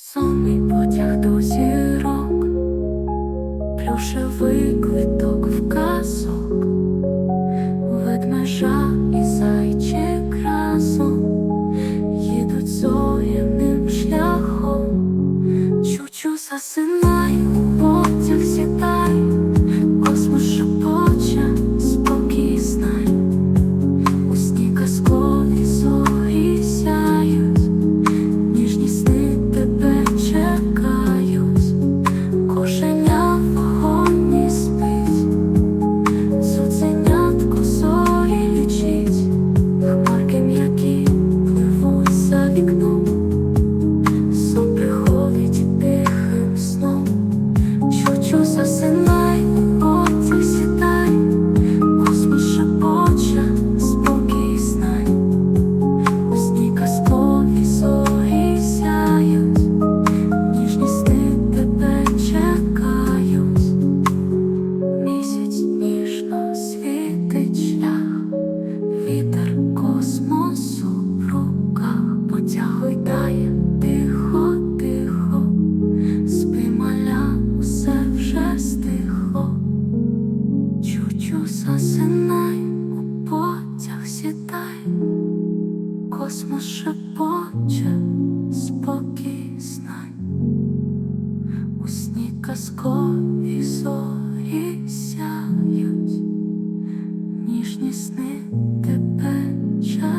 Сонний потяг до зірок, плюшевий квиток в казок, ведмежа і зайчик разом їдуть зоряним шляхом, чучу засинає. Jesús hace más. космос шепоче спокій знань, у сні казкові зорі сяють, ніжні сни тебе чекають.